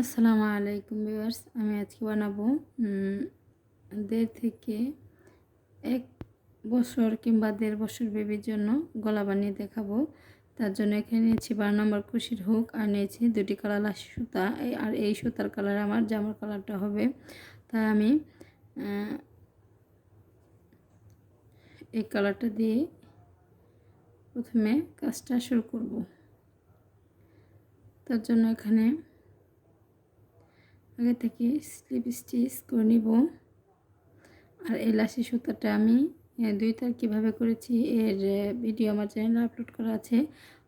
আসসালামু আলাইকুম ভিউয়ার্স, আমি আজকে বানাবো দেড় থেকে এক বছর কিংবা দেড় বছর বেবির জন্য গলা বানিয়ে দেখাবো। তার জন্য এখানে নিয়েছি বারো নম্বর কুশির হুক আর নিয়েছি দুটি কালার লাশি সুতা। আর এই সুতার কালার আমার, জামার কালারটা হবে। তাই আমি এই কালারটা দিয়ে প্রথমে কাজটা শুরু করব। তার জন্য এখানে আগে থেকে স্লিপ স্টিচ করে নিব। আর এই লাসি সুতাটা আমি দুই তার কীভাবে করেছি, এর ভিডিও আমার চ্যানেলে আপলোড করা আছে,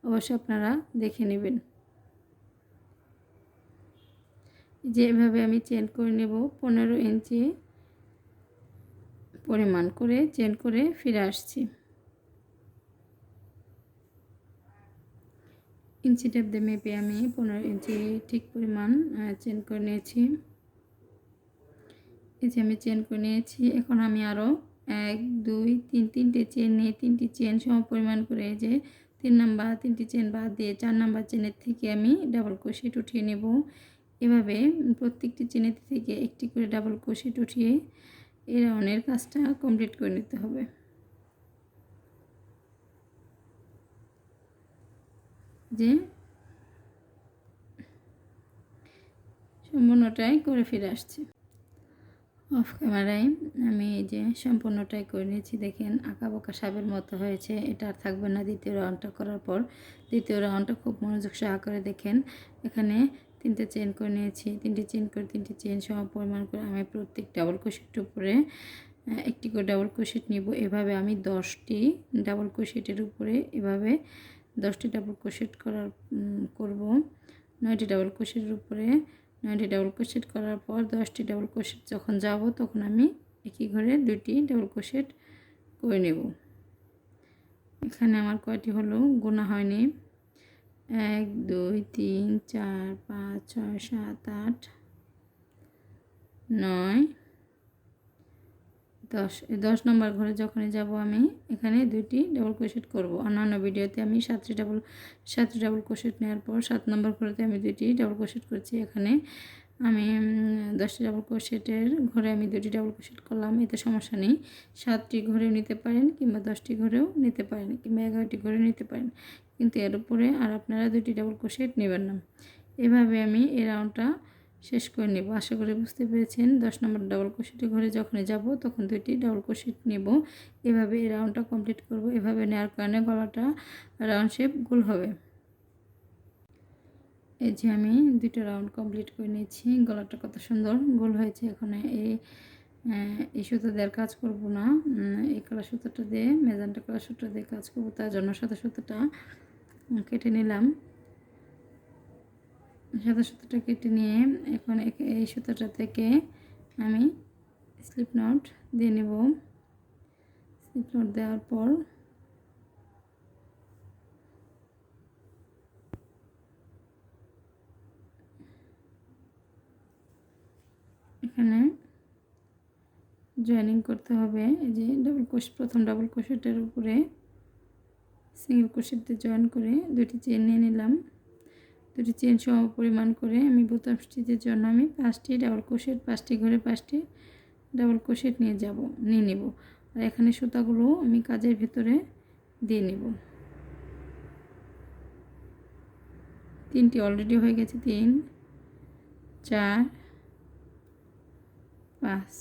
অবশ্যই আপনারা দেখে নেবেন। যে এভাবে আমি চেন করে নেব, পনেরো ইঞ্চি পরিমাণ করে চেন করে ফিরে আসছি। ইঞ্চি টেপ দিয়ে মেপে আমি পনেরো ইঞ্চি ঠিক পরিমাণ চেন করে নিয়েছি। এই যে আমি চেন করে নিয়েছি। এখন আমি আরও এক, দুই, তিন, তিনটে চেন নিয়ে তিনটি চেন সম পরিমাণ করে যে তিন নাম্বার, তিনটি চেন বাদ দিয়ে চার নাম্বার চেনের থেকে আমি ডাবল কোশিট উঠিয়ে নেব। এভাবে প্রত্যেকটি চেনের থেকে একটি করে ডাবল কোশিট উঠিয়ে এই রাউন্ডের কাজটা কমপ্লিট করে নিতে হবে। যে সম্পূর্ণটাই করে ফিরে আসছি। অফ ক্যামেরায় আমি এই যে সম্পূর্ণটাই করে নিয়েছি, দেখেন আঁকা বাঁকা সাপের মতো হয়েছে, এটা আর থাকবে না দ্বিতীয় রাউন্ডটা করার পর। দ্বিতীয় রাউন্ডটা খুব মনোযোগ সহকারে দেখেন, এখানে তিনটে চেন করে নিয়েছি, তিনটে চেন করে তিনটে চেন সম পরিমাণ করে আমি প্রত্যেক ডাবল কোশিটের উপরে একটি করে ডাবল কোশিট নিব। এভাবে আমি দশটি ডাবল কোশিটের উপরে এভাবে দশটি ডাবল কোশেট করার করব। নয়টি ডাবল কোশেটের উপরে, নয়টি ডাবল কোশেট করার পর দশটি ডাবল কোশেট যখন যাব, তখন আমি একই ঘরে দুটি ডাবল কোশেট করে নেব। এখানে আমার কয়টি হলো? গোনা হয়নি। এক, দুই, তিন, চার, পাঁচ, ছয়, সাত, আট, নয় দশ দশ নম্বর ঘরে যখনই যাব আমি, এখানে দুইটি ডাবল ক্রোশেট করব। অন্যান্য ভিডিওতে আমি সাতটি ডাবল সাতটি ডাবল ক্রোশেট নেওয়ার পর সাত নম্বর ঘরেতে আমি দুইটি ডাবল ক্রোশেট করছি। এখানে আমি দশটি ডাবল ক্রোশেটের ঘরে আমি দুটি ডাবল ক্রোশেট করলাম, এতে সমস্যা নেই। সাতটি ঘরেও নিতে পারেন কিংবা দশটি ঘরেও নিতে পারেন কিংবা এগারোটি ঘরেও নিতে পারেন। কিন্তু এর উপরে আর আপনারা দুটি ডাবল ক্রোশেট নেবেন না। এভাবে আমি এই রাউন্ডটা শেষ করে নেব। আশা করি বুঝতে পেরেছেন। দশ নম্বর ডাবল কোশিটি ঘরে যখনই যাব, তখন দুইটি ডাবল কোশিট নেব। এভাবে এই রাউন্ডটা কমপ্লিট করব। এভাবে নেওয়ার কারণে গলাটা রাউন্ড শেপ গোল হবে। এই যে আমি দুটো রাউন্ড কমপ্লিট করে নিয়েছি। গলাটা কত সুন্দর গোল হয়েছে। এখানে এই এই সুতো দেওয়ার কাজ করব না। এই কালার সুতোটা দিয়ে মেজানটা কালার সুতো দিয়ে কাজ করব। তার জন্য সাদা সুতোটা কেটে নিলাম। সাদা সুতোটা কেটে নিয়ে এখন এই সুতোটা থেকে আমি স্লিপ নট দিয়ে নেব। স্লিপ নট দেওয়ার পর এখানে জয়েনিং করতে হবে। এই যে ডাবল কোশ প্রথম ডাবল কোশেটের উপরে সিঙ্গেল কোশেট জয়েন করে দুটি চেন নিয়ে নিলাম। দুটি চেন সম পরিমাণ করে আমি বোতাম স্টিচের জন্য আমি পাঁচটি ডাবল কোশেট পাঁচটি ঘরে পাঁচটি ডাবল কোশেট নিয়ে যাব, নিয়ে নেব। আর এখানে সুতাগুলো আমি কাজের ভেতরে দিয়ে নেব। তিনটি অলরেডি হয়ে গেছে, তিন, চার, পাঁচ।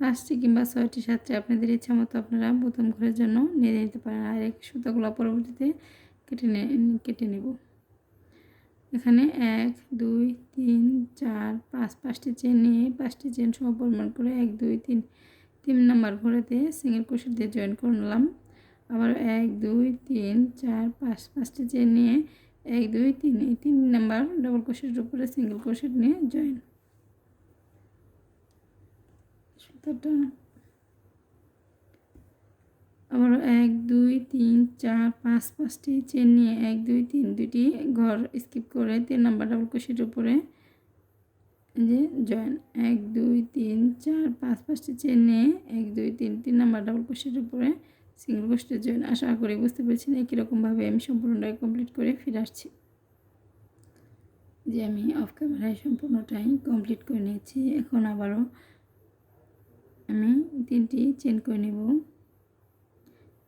পাঁচটি কিংবা ছয়টি, সাতটি আপনাদের ইচ্ছা মতো আপনারা বোতাম ঘরের জন্য নিয়ে নিতে পারেন। আর এক সুতাগুলো পরবর্তীতে কেটে কেটে নেব। এখানে এক, দুই, তিন, চার, পাঁচ, পাঁচটি চেন নিয়ে পাঁচটি চেন সম পরিমাণ করে এক, দুই, তিন তিন নাম্বার ঘরেতে সিঙ্গেল কুশি দিয়ে জয়েন করলাম আবার এক, দুই, তিন, চার, পাঁচ, পাঁচটি চেন নিয়ে এক, দুই, তিন, এই তিন নাম্বার ডবল কোশের উপরে সিঙ্গেল কোশেট নিয়ে জয়েন সুতোটা। আবার এক, দুই তিন, চার, পাঁচ, পাঁচটি চেন নিয়ে এক, দুই, তিন দুটি ঘর স্কিপ করে তিন নাম্বার ডাবল কোশির উপরে যে জয়েন এক, দুই, তিন, চার, পাঁচ, পাঁচটি চেন নিয়ে এক, দুই, তিন তিন নাম্বার ডাবল কোশির উপরে সিঙ্গেল কোশিতে জয়েন আশা করি বুঝতে পেরেছেন একই রকমভাবে আমি সম্পূর্ণটাকে কমপ্লিট করে ফিরে আসছি। যে আমি অফ ক্যামেরায় সম্পূর্ণটাই কমপ্লিট করে নিয়েছি। এখন আবারও আমি তিনটি চেন করে নেব।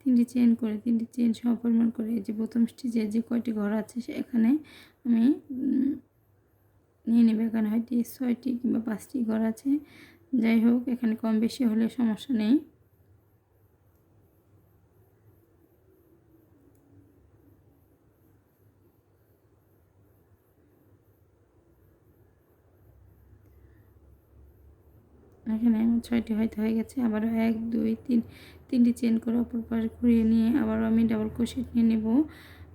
তিনটি চেন করে, তিনটি চেন সমপরিমাণ করে যে প্রথম স্টিচের যে কয়টি ঘর আছে সেখানে আমি নিয়ে নেবে। এখানে হয়তো ছয়টি কিংবা পাঁচটি ঘর আছে। যাই হোক, এখানে কম বেশি হলে সমস্যা নেই। এখানে ছয়টি হয়তো হয়ে গেছে। আবারও এক, দুই, তিন তিনটি চেন করে অপর পাশে ঘুরিয়ে নিয়ে আবারও আমি ডাবল ক্রোশেট নিয়ে নেব।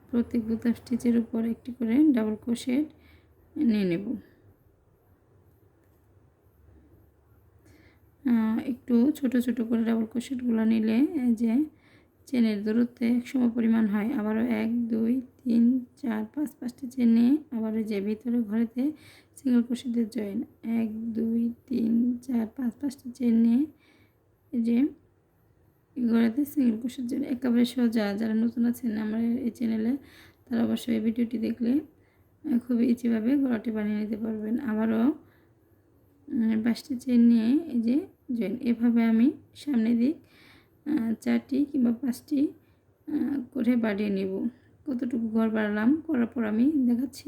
প্রত্যেক বোতাম স্টিচের উপর একটি করে ডাবল ক্রোশেট নিয়ে নেব। একটু ছোট ছোট করে ডাবল ক্রোশেটগুলো নিলে যে চেনের দূরত্বে এক সম পরিমাণ হয়, আবারও এক, দুই, তিন, চার, পাঁচ, পাঁচটা চেন নিয়ে আবারও যে ভিতরে ঘরেতে সিঙ্গেল ক্রোশেটের জয়েন এক, দুই, তিন, চার, পাঁচ, পাঁচটি চেন নিয়ে যে ঘরেতে সিঙ্গেল ক্রোশের জন্য একেবারে সোজা যারা নতুন আছেন আমার এই চ্যানেলে তারা অবশ্যই এই ভিডিওটি দেখলে খুবই ইচিভাবে গড়াটি বানিয়ে নিতে পারবেন। আবারও পাঁচটি চেন নিয়ে এই যে জয়েন এভাবে আমি সামনে দিক চারটি কিংবা পাঁচটি করে বাড়িয়ে নেব। কতটুকু ঘর বাড়ালাম করার পর আমি দেখাচ্ছি।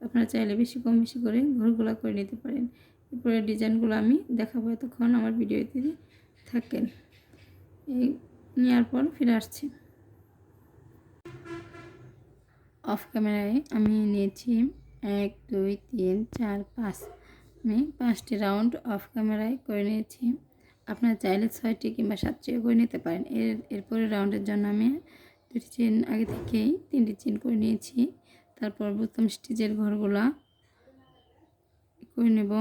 আপনারা চাইলে বেশি কম বেশি করে ঘরগুলো করে নিতে পারেন। এরপরে ডিজাইনগুলো আমি দেখাবো এতক্ষণ আমার ভিডিওতে থাকেন। এই নেওয়ার পর ফিরে আসছি। অফ ক্যামেরায় আমি নিয়েছি এক, দুই, তিন, চার, পাঁচ। আমি পাঁচটি রাউন্ড অফ ক্যামেরায় করে নিয়েছি। আপনার চাইলে ছয়টি কিংবা সাতটিও করে নিতে পারেন। এর এরপরে রাউন্ডের জন্য আমি দুটি চেন আগে থেকেই তিনটি চেন করে নিয়েছি। তারপর প্রথম স্টিচের ঘরগুলা করে নেব।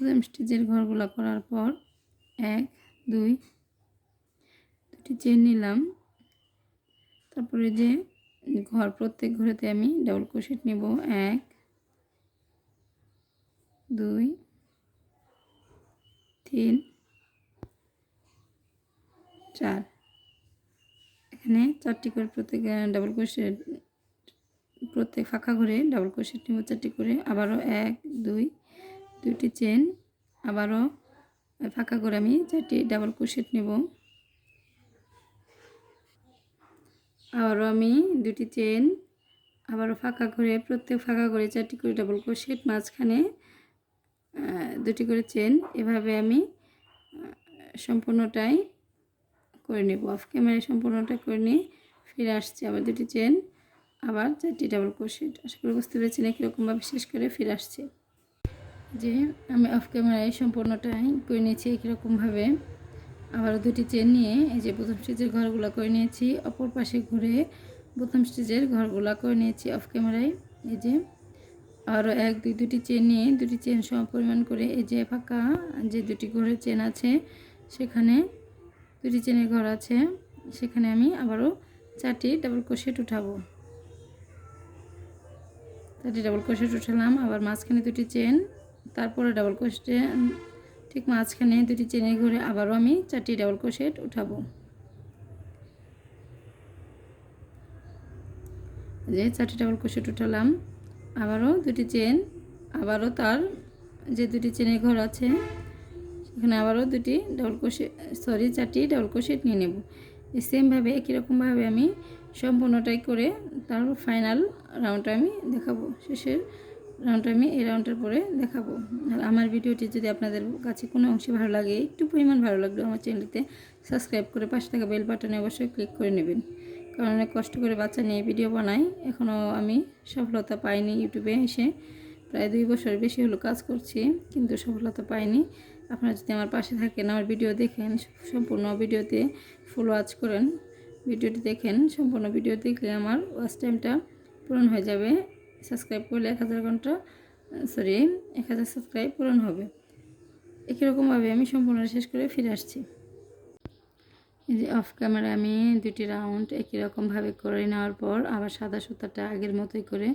প্রথম স্টিচের ঘরগুলো করার পর এক, দুই, দুটি চেন নিলাম। তারপরে যে ঘর, প্রত্যেক ঘরেতে আমি ডাবল ক্রোশেট নেব। এক, দুই, তিন, চার। এখানে চারটি করে প্রত্যেক ডাবল ক্রোশেট প্রত্যেক ফাঁকা ঘরে ডাবল ক্রোশেট নেব চারটি করে। আবারও এক, দুই দুইটি চেন আবারও ফাঁকা করে আমি চারটি ডাবল ক্রোশেট নেব। আবারও আমি দুটি চেন আবারও ফাঁকা করে, প্রত্যেক ফাঁকা করে চারটি করে ডাবল ক্রোশেট মাঝখানে দুটি করে চেন এভাবে আমি সম্পূর্ণটাই করে নেব। অফ ক্যামেরায় সম্পূর্ণটা করে নিয়ে ফিরে আসছি আবার দুটি চেন আবার চারটি ডাবল ক্রোশেট আশা করি বুঝতে পেরেছেন একইরকমভাবে শেষ করে ফিরে আসছি। যে আমি অফ ক্যামেরায় সম্পূর্ণটাই করে নিয়েছি একইরকমভাবে। আবার দুটি চেন নিয়ে এই যে প্রথম স্টেজের ঘরগুলো করে নিয়েছি, অপর পাশে ঘুরে প্রথম স্টেজের ঘরগুলো করে নিয়েছি অফ ক্যামেরায় এই যে আরও এক, দুই, দুটি চেন নিয়ে, দুটি চেন সম পরিমাণ করে এই যে ফাঁকা যে দুটি ঘরের চেন আছে, সেখানে দুটি চেনের ঘর আছে, সেখানে আমি আবারও চারটি ডাবল ক্রোশেট উঠাবো। চারটি ডাবল ক্রোশেট উঠালাম, আবার মাঝখানে দুটি চেন তারপরে ডাবল ক্রোশেটে ঠিক মাঝখানে দুটি চেনের ঘুরে আবারও আমি চারটি ডাবল ক্রোশেট উঠাবো। যে চারটি ডাবল ক্রোশেট উঠালাম, আবারও দুটি চেন, আবারও তার যে দুটি চেনের ঘর আছে, সেখানে আবারও দুটি ডাবল ক্রোশেট সরি চারটি ডাবল ক্রোশেট নিয়ে নেব। সেমভাবে একই রকমভাবে আমি সম্পূর্ণটাই করে তার ফাইনাল রাউন্ডটা আমি দেখাবো শেষের রাউন্ডটা আমি এই রাউন্ডের পরে দেখাবো। আর আমার ভিডিওটি যদি আপনাদের কাছে কোনো অংশে ভালো লাগে, একটু পরিমাণ ভালো লাগল আমার চ্যানেলটিতে সাবস্ক্রাইব করে পাশে থাকা বেল বাটনে অবশ্যই ক্লিক করে নেবেন। কারণ অনেক কষ্ট করে বাচ্চা নিয়ে ভিডিও বানাই এখনও আমি সফলতা পাইনি ইউটিউবে এসে। প্রায় দুই বছর বেশি হলো কাজ করছি, কিন্তু সফলতা পাইনি। আপনারা যদি আমার পাশে থাকেন, আমার ভিডিও দেখেন, সম্পূর্ণ ভিডিওতে ফুল ওয়াচ করেন ভিডিওটি দেখেন, সম্পূর্ণ ভিডিও দেখলে আমার ওয়াচ টাইমটা পূরণ হয়ে যাবে। সাবস্ক্রাইব করলে এক হাজার ঘণ্টা সরি এক হাজার সাবস্ক্রাইব পূরণ হবে। একই রকমভাবে আমি সম্পূর্ণ শেষ করে ফিরে আসছি। এই যে অফ ক্যামেরা আমি দুটি রাউন্ড একই রকমভাবে করে নেওয়ার পর আবার সাদা সুতাটা আগের মতোই করে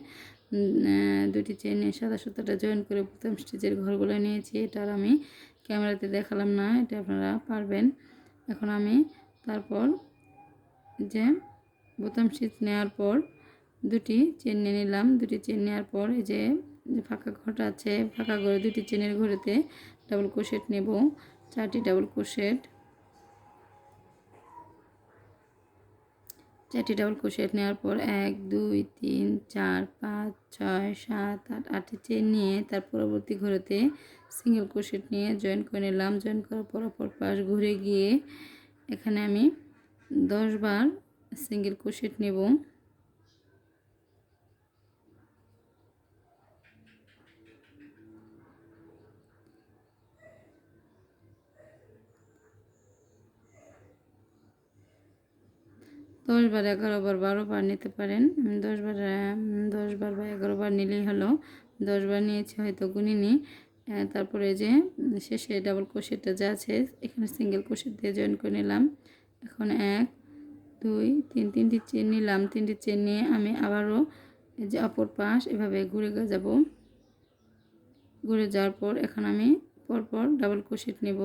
দুটি চেনে সাদা সুতাটা জয়েন করে প্রথম স্টেজের ঘরগুলো নিয়েছি। এটা আমি ক্যামেরাতে দেখালাম না, এটা আপনারা পারবেন। এখন আমি তারপর যে বোতাম স্টিচ নেওয়ার পর দুটি চেন নিয়ে নিলাম। দুটি চেন নেওয়ার পর এই যে ফাঁকা ঘরটা আছে, ফাঁকা ঘরে দুটি চেনের ঘরেতে ডাবল ক্রোশেট নেব। চারটি ডাবল ক্রোশেট চারটি ডাবল ক্রোশেট নেওয়ার পর এক, দুই, তিন, চার, পাঁচ, ছয়, সাত, আট, আটটি চেন নিয়ে তার পরবর্তী ঘরেতে সিঙ্গেল ক্রোশেট নিয়ে জয়েন করে নিলাম। জয়েন করার পর অপর পাশ ঘুরে গিয়ে এখানে আমি দশ বার সিঙ্গেল ক্রোশেট নেব। দশ বার এগারো বার বারো বার নিতে পারেন। দশ বার দশ বার বা এগারো বার নিলেই হলো। দশ বার নিয়েছি, হয়তো গুনিনি। তারপরে যে, শেষে ডাবল কোশেটটা যা আছে, এখানে সিঙ্গেল কোশেট দিয়ে জয়েন করে নিলাম। এখন এক, দুই, তিন, তিনটি চেন নিলাম। তিনটি চেন নিয়ে আমি আবারও এই যে অপর পাশ এভাবে ঘুরে যাব। ঘুরে যাওয়ার পর এখন আমি পরপর ডাবল কোশেট নেব।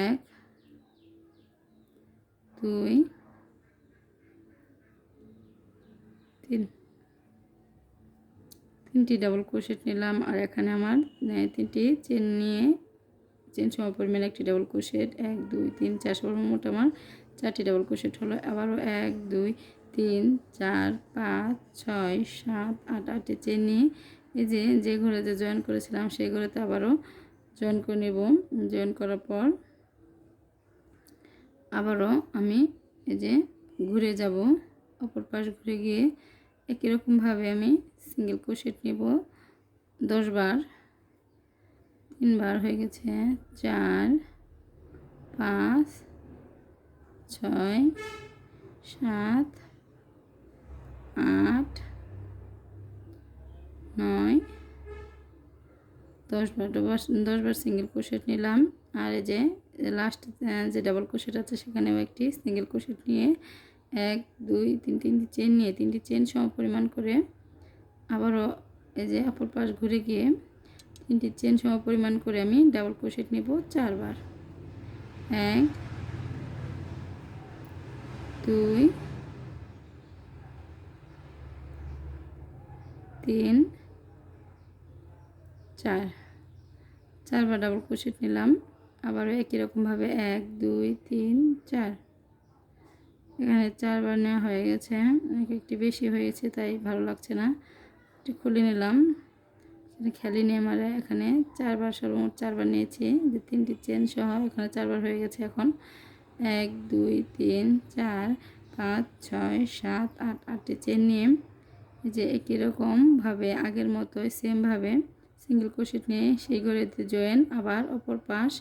এক দুই, তিন। তিনটি ডাবল ক্রোশেট নিলাম আর এখানে আমার তিনটি চেন নিয়ে চেন সময় পরিমাণে একটি ডাবল ক্রোশেট এক, দুই, তিন, চার সর্বমোট আমার চারটি ডাবল ক্রোশেট হলো। আবারও এক, দুই, তিন, চার, পাঁচ, ছয়, সাত, আট, আটটি চেন নিয়ে এই যে যে ঘরে যে জয়েন করেছিলাম, সেই ঘরেতে আবারও জয়েন করে নেব। জয়েন করার পর আবারও আমি এই যে ঘুরে যাব, অপর পাশ ঘুরে গিয়ে একই রকমভাবে আমি সিঙ্গেল ক্রোশেট নেব। দশবার তিনবার হয়ে গেছে, চার, পাঁচ, ছয়, সাত, আট, নয়। দশবার দশবার দশবার সিঙ্গেল ক্রোশেট নিলাম। আর এই যে লাস্ট যে ডাবল ক্রোশেট আছে, সেখানেও একটি সিঙ্গেল ক্রোশেট নিয়ে এক, দুই, তিন, তিনটি চেন নিয়ে তিনটি চেন সম পরিমাণ করে আবারও এই যে অপর পাশ ঘুরে গিয়ে তিনটি চেন সম পরিমাণ করে আমি ডাবল ক্রোশেট নেব চারবার। এক, দুই, তিন, চার। চারবার ডাবল ক্রোশেট নিলাম। আবারও একই রকমভাবে এক, দুই, তিন, চার। এখানে চারবার নেওয়া হয়ে গেছে। একটি বেশি হয়েছে, তাই ভালো লাগছে না। একটু খুলে নিলাম। খেলি নিয়ে আমার, এখানে চারবার সর্বমোট চারবার নিয়েছি। যে তিনটি চেন সহ এখানে চারবার হয়ে গেছে এখন। এক, দুই, তিন, চার, পাঁচ, ছয়, সাত, আট, আটটি চেন নিয়ে যে একই রকমভাবে আগের মতোই সেমভাবে সিঙ্গেল ক্রোশেট নিয়ে সেই ঘরেতে জয়েন আবার অপর পাশ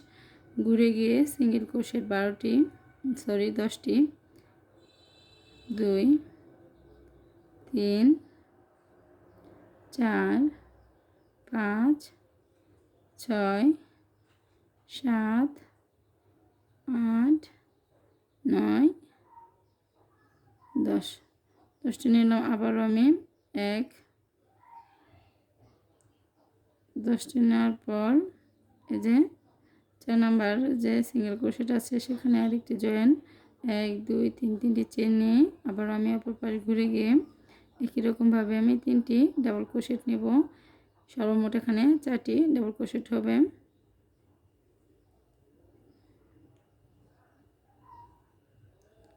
ঘুরে গিয়ে সিঙ্গেল ক্রোশেট বারোটি সরি দশটি, দুই, তিন, চার, পাঁচ, ছয়, সাত, আট, নয়, দশ। দশটি নিলাম আবারও আমি এক। দশটি নেওয়ার পর এই যে চার নাম্বার যে সিঙ্গেল ক্রোশেট আছে, সেখানে আরেকটি জয়েন এক, দুই, তিন, তিনটি চেন নিয়ে আবার আমি অপর পাশে ঘুরে গিয়ে একই রকমভাবে আমি তিনটি ডাবল ক্রোশেট নেব। সর্বমোট এখানে চারটি ডাবল ক্রোশেট হবে।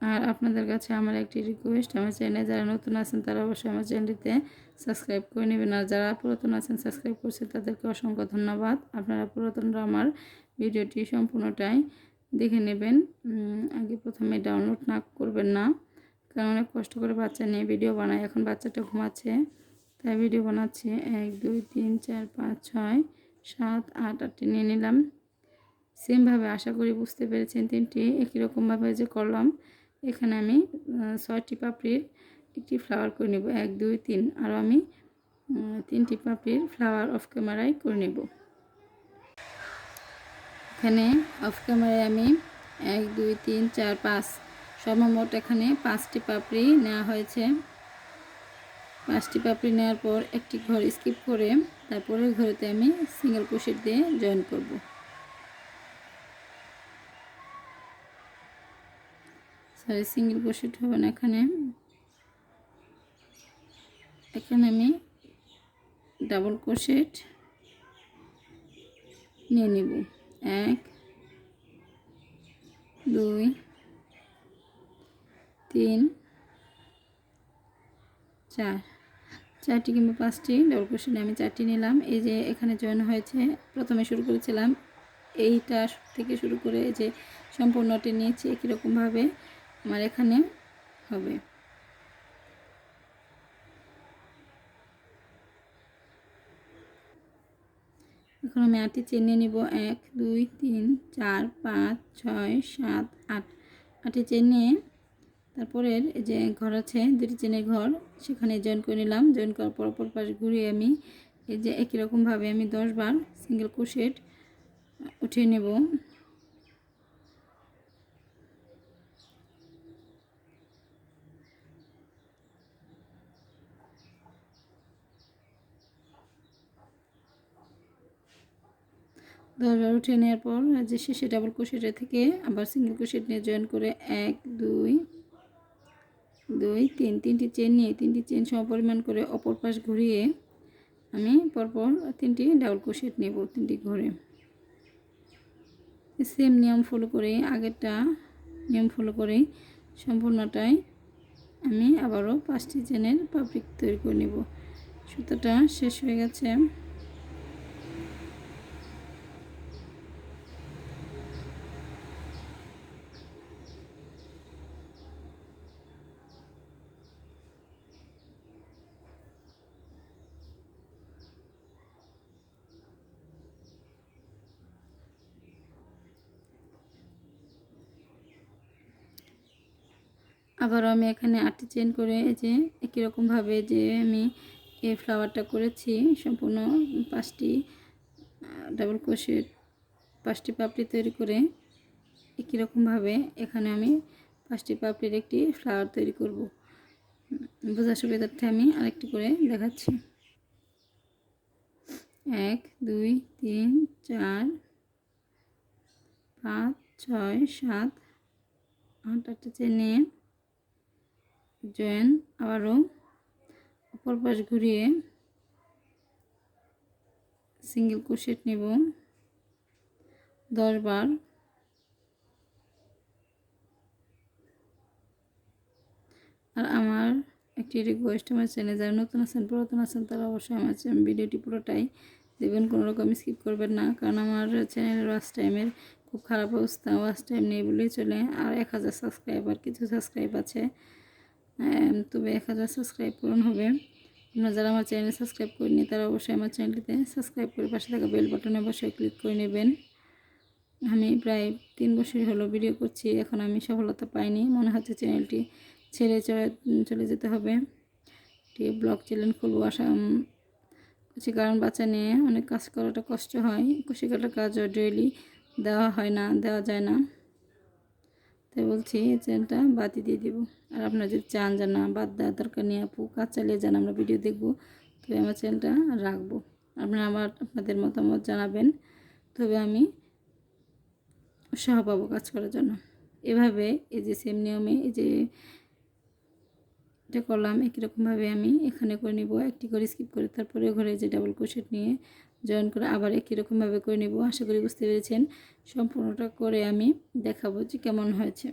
আর আপনাদের কাছে আমার একটি রিকোয়েস্ট আমার চ্যানেলে যারা নতুন আছেন, তারা অবশ্যই আমার চ্যানেলটিতে সাবস্ক্রাইব করে নেবেন। আর যারা পুরাতন আছেন সাবস্ক্রাইব করছে তাদেরকে অসংখ্য ধন্যবাদ। আপনারা পুরাতনরা আমার ভিডিওটি সম্পূর্ণটাই দেখে নেবেন। আগে প্রথমে ডাউনলোড না করবেন না, কারণ অনেক কষ্ট করে বাচ্চা নিয়ে ভিডিও বানায়। এখন বাচ্চাটা ঘুমাচ্ছে, তাই ভিডিও বানাচ্ছি। এক, দুই, তিন, চার, পাঁচ, ছয়, সাত, আট, আটটি নিয়ে নিলাম। সেমভাবে আশা করি বুঝতে পেরেছেন তিনটি। একই রকমভাবে যে করলাম, এখানে আমি ছয়টি পাপড়ির একটি ফ্লাওয়ার করে নেব। এক, দুই, তিন আর আমি তিনটি পাপড়ির ফ্লাওয়ার অফ ক্যামেরায় করে নেব। এখানে অফ ক্যামেরায় আমি এক, দুই, তিন, চার, পাঁচ সর্বমোট এখানে পাঁচটি পাপড়ি নেওয়া হয়েছে। পাঁচটি পাপড়ি নেওয়ার পর একটি ঘর স্কিপ করে তারপরে ঘরেতে আমি সিঙ্গেল ক্রোশেট দিয়ে জয়েন করব। সরি সিঙ্গেল ক্রোশেট হবে না এখানে। এখানে আমি ডাবল ক্রোশেট নিয়ে নিব। এক, দুই, তিন, চার। চারটি কিংবা পাঁচটি ডাবল ক্রোশেট আমি চারটি নিলাম। এই যে এখানে জয়েন হয়েছে, প্রথমে শুরু করেছিলাম। এইটা থেকে শুরু করে যে সম্পূর্ণটি নিয়েছি, একই রকমভাবে আমার এখানে হবে। আমি আটটি চেনে নিব এক, দুই, তিন, চার, পাঁচ, ছয়, সাত, আট। আটটি চেনে তারপরের যে ঘর আছে, দুটি চেনের ঘর, সেখানে জয়েন করে নিলাম। জয়েন করার পর অপর পাশ ঘুরিয়ে আমি এই যে একই রকমভাবে আমি দশ বার সিঙ্গেল ক্রোশেট উঠিয়ে নেব। দশবার উঠে নেওয়ার পর যে শেষে ডাবল ক্রোশেটের থেকে আবার সিঙ্গেল ক্রোশেট নিয়ে জয়েন করে এক, দুই দুই, তিন, তিনটি চেন নিয়ে তিনটি চেন সমপরিমাণ করে অপর পাশ ঘুরিয়ে আমি পরপর তিনটি ডাবল ক্রোশেট নেব তিনটি ঘরে। সেম নিয়ম ফলো করে, আগেরটা নিয়ম ফলো করে সম্পূর্ণটাই আমি আবারও পাঁচটি চেনের পাবলিক তৈরি করে নেব। সুতোটা শেষ হয়ে গেছে। আবারও আমি এখানে আটটি চেন করে যে একই রকমভাবে যে আমি এই ফ্লাওয়ারটা করেছি, সম্পূর্ণ পাঁচটি ডাবল ক্রোশেট পাঁচটি পাপড়ি তৈরি করে একই রকমভাবে এখানে আমি পাঁচটি পাপড়ির একটি ফ্লাওয়ার তৈরি করব। বোঝার সুবিধার্থে আমি আরেকটি করে দেখাচ্ছি। এক, দুই, তিন, চার, পাঁচ, ছয়, সাত, আট, আটটা চেন নিয়ে জয়েন, আবারও অপর পাশ ঘুরিয়ে সিঙ্গেল ক্রোশেট নেব। দশ বার। আর আমার একটি রিকোয়েস্ট আমার চ্যানেল যারা নতুন আছেন, পুরাতন আছেন, তারা অবশ্যই আমার ভিডিওটি পুরোটাই দেবেন কোনো রকম স্কিপ করবেন না। কারণ আমার চ্যানেলের ওয়াচ টাইমের খুব খারাপ অবস্থা ওয়াচ টাইম নেই বলেই চলে। আর এক হাজার সাবস্ক্রাইবার কিছু সাবস্ক্রাইব আছে। তবে এক হাজার সাবস্ক্রাইব পূরণ হবে। আপনারা যারা আমার চ্যানেল সাবস্ক্রাইব করেনি তারা অবশ্যই আমার চ্যানেলটিতে সাবস্ক্রাইব করে পাশে থাকা বেল বাটনে অবশ্যই ক্লিক করে নেবেন। আমি প্রায় তিন বছর হলো ভিডিও করছি, এখন আমি সফলতা পাইনি। মনে হচ্ছে চ্যানেলটি ছেড়ে চলে যেতে হবে। একটি ব্লগ চ্যানেল খুলবো আশা কুচি কারণ বাচ্চা নিয়ে অনেক কাজ করাটা কষ্ট হয়। কুচি কাটার কাজও ডেইলি দেওয়া হয় না, দেওয়া যায় না। তাই বলছি চ্যানেলটা বাতি দিয়ে দিব। আর আপনারা যদি চান যে না বাদ দেওয়া দরকার নিয়ে আপু, কাজ চালিয়ে যান, আমরা ভিডিও দেখব। তবে আমার চ্যানেলটা রাখব। আপনারা আমার, আপনাদের মতামত জানাবেন। তবে আমি উৎসাহ পাবো কাজ করার জন্য। এভাবে এই যে সেম নিয়মে এই যে এটা করলাম, একই রকমভাবে আমি এখানে করে নিব, একটি করে স্কিপ করে, তারপরে ঘরে যে ডাবল ক্রোশেট নিয়ে জয়েন করে আবার একই রকমভাবে করে নেব। আশা করি বুঝতে পেরেছেন। সম্পূর্ণটা করে আমি দেখাবো যে কেমন হয়েছে।